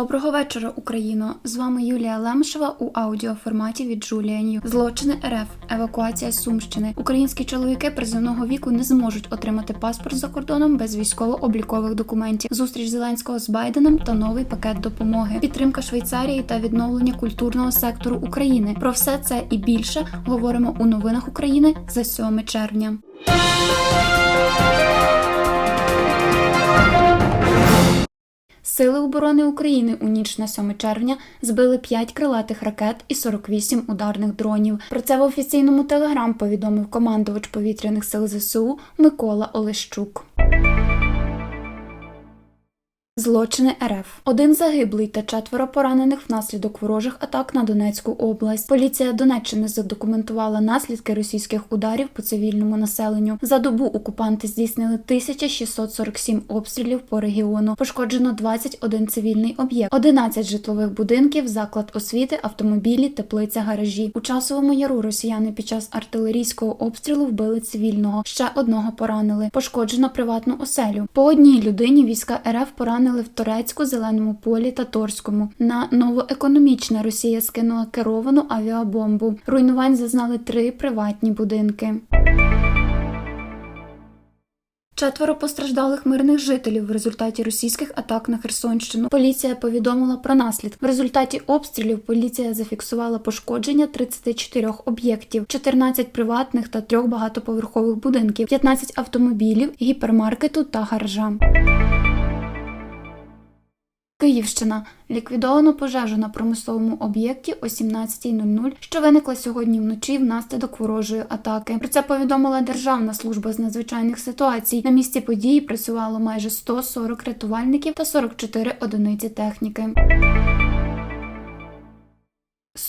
Доброго вечора, Україно! З вами Юлія Лемшева у аудіоформаті від Джулія Нью. Злочини РФ, евакуація Сумщини. Українські чоловіки призовного віку не зможуть отримати паспорт за кордоном без військово-облікових документів. Зустріч Зеленського з Байденом та новий пакет допомоги. Підтримка Швейцарії та відновлення культурного сектору України. Про все це і більше говоримо у новинах України за 7 червня. Сили оборони України у ніч на 7 червня збили 5 крилатих ракет і 48 ударних дронів. Про це в офіційному телеграм повідомив командувач повітряних сил ЗСУ Микола Олещук. Злочини РФ. Один загиблий та четверо поранених внаслідок ворожих атак на Донецьку область. Поліція Донеччини задокументувала наслідки російських ударів по цивільному населенню. За добу окупанти здійснили 1647 обстрілів по регіону. Пошкоджено 21 цивільний об'єкт, 11 житлових будинків, заклад освіти, автомобілі, теплиця, гаражі. У часовому яру росіяни під час артилерійського обстрілу вбили цивільного. Ще одного поранили. Пошкоджено приватну оселю. По одній людині війська РФ поранили в Торецьку, Зеленому полі та Торському. На новоекономічне Росія скинула керовану авіабомбу. Руйнувань зазнали три приватні будинки. Четверо постраждалих мирних жителів в результаті російських атак на Херсонщину. Поліція повідомила про наслідки. В результаті обстрілів поліція зафіксувала пошкодження 34 об'єктів, 14 приватних та трьох багатоповерхових будинків, 15 автомобілів, гіпермаркету та гаража. Київщина ліквідовано пожежу на промисловому об'єкті о 17.00, що виникла сьогодні вночі внаслідок ворожої атаки. Про це повідомила Державна служба з надзвичайних ситуацій. На місці події працювало майже 140 рятувальників та 44 одиниці техніки.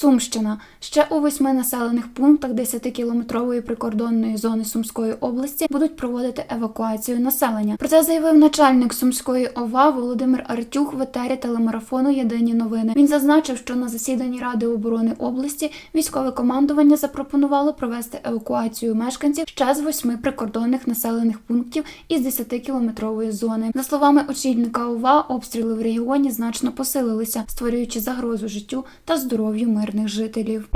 Сумщина ще у восьми населених пунктах 10-кілометрової прикордонної зони Сумської області будуть проводити евакуацію населення. Про це заявив начальник Сумської ОВА Володимир Артюх в етері телемарафону Єдині новини. Він зазначив, що на засіданні Ради оборони області військове командування запропонувало провести евакуацію мешканців ще з восьми прикордонних населених пунктів із 10-кілометрової зони. За словами очільника ОВА, обстріли в регіоні значно посилилися, створюючи загрозу життю та здоров'ю мирних жителів.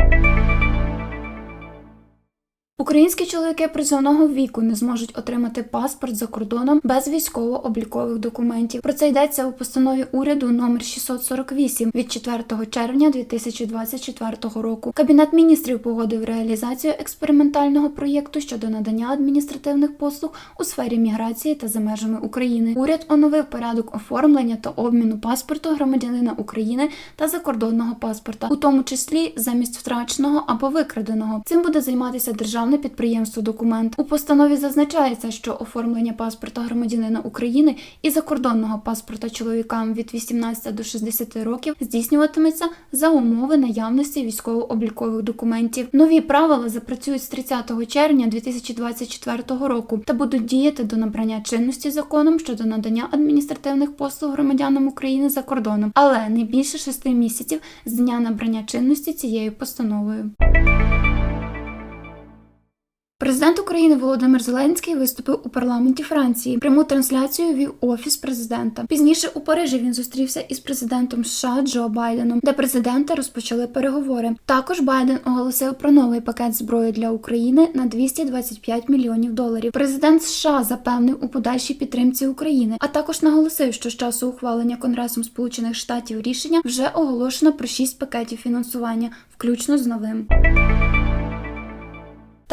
Українські чоловіки призовного віку не зможуть отримати паспорт за кордоном без військово-облікових документів. Про це йдеться у постанові уряду номер 648 від 4 червня 2024 року. Кабінет міністрів погодив реалізацію експериментального проєкту щодо надання адміністративних послуг у сфері міграції та за межами України. Уряд оновив порядок оформлення та обміну паспорту громадянина України та закордонного паспорта, у тому числі замість втраченого або викраденого. Цим буде займатися державне підприємство документ. У постанові зазначається, що оформлення паспорта громадянина України і закордонного паспорта чоловікам від 18 до 60 років здійснюватиметься за умови наявності військово-облікових документів. Нові правила запрацюють з 30 червня 2024 року та будуть діяти до набрання чинності законом щодо надання адміністративних послуг громадянам України за кордоном, але не більше 6 місяців з дня набрання чинності цією постановою. Президент України Володимир Зеленський виступив у парламенті Франції. Пряму трансляцію вів офіс президента. Пізніше у Парижі він зустрівся із президентом США Джо Байденом, де президенти розпочали переговори. Також Байден оголосив про новий пакет зброї для України на 225 мільйонів доларів. Президент США запевнив у подальшій підтримці України, а також наголосив, що з часу ухвалення Конгресом Сполучених Штатів рішення вже оголошено про 6 пакетів фінансування, включно з новим.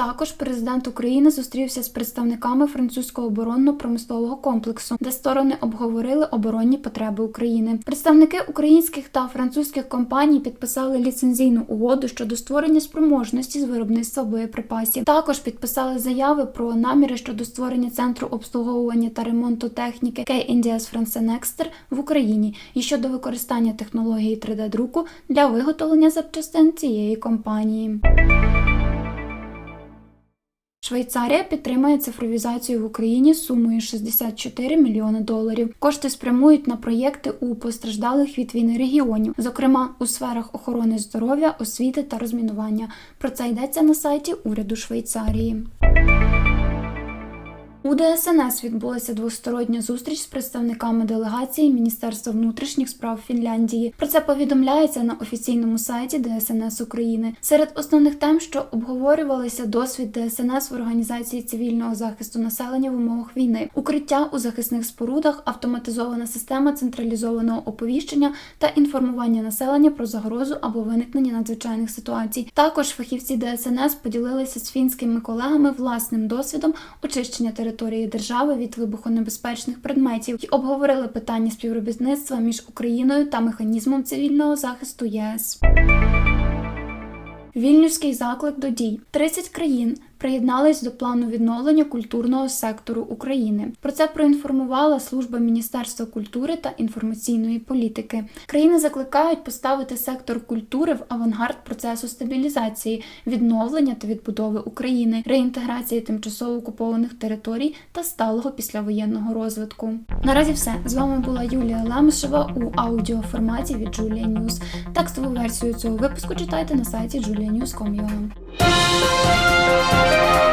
Також президент України зустрівся з представниками французького оборонно-промислового комплексу, де сторони обговорили оборонні потреби України. Представники українських та французьких компаній підписали ліцензійну угоду щодо створення спроможності з виробництва боєприпасів. Також підписали заяви про наміри щодо створення центру обслуговування та ремонту техніки K-Indias Francenexter в Україні і щодо використання технології 3D-друку для виготовлення запчастин цієї компанії. Швейцарія підтримує цифровізацію в Україні сумою 64 мільйони доларів. Кошти спрямують на проєкти у постраждалих від війни регіонів, зокрема у сферах охорони здоров'я, освіти та розмінування. Про це йдеться на сайті уряду Швейцарії. У ДСНС відбулася двостороння зустріч з представниками делегації Міністерства внутрішніх справ Фінляндії. Про це повідомляється на офіційному сайті ДСНС України. Серед основних тем, що обговорювалися досвід ДСНС в організації цивільного захисту населення в умовах війни, укриття у захисних спорудах, автоматизована система централізованого оповіщення та інформування населення про загрозу або виникнення надзвичайних ситуацій. Також фахівці ДСНС поділилися з фінськими колегами власним досвідом очищення території держави від вибухонебезпечних предметів і обговорили питання співробітництва між Україною та механізмом цивільного захисту ЄС. Вільнюський заклик до дій. 30 країн приєднались до плану відновлення культурного сектору України. Про це проінформувала служба Міністерства культури та інформаційної політики. Країни закликають поставити сектор культури в авангард процесу стабілізації, відновлення та відбудови України, реінтеграції тимчасово окупованих територій та сталого післявоєнного розвитку. Наразі все з вами була Юлія Лемешева у аудіоформаті від Julia News. Текстову версію цього випуску читайте на сайті julianews.com.ua. Thank you.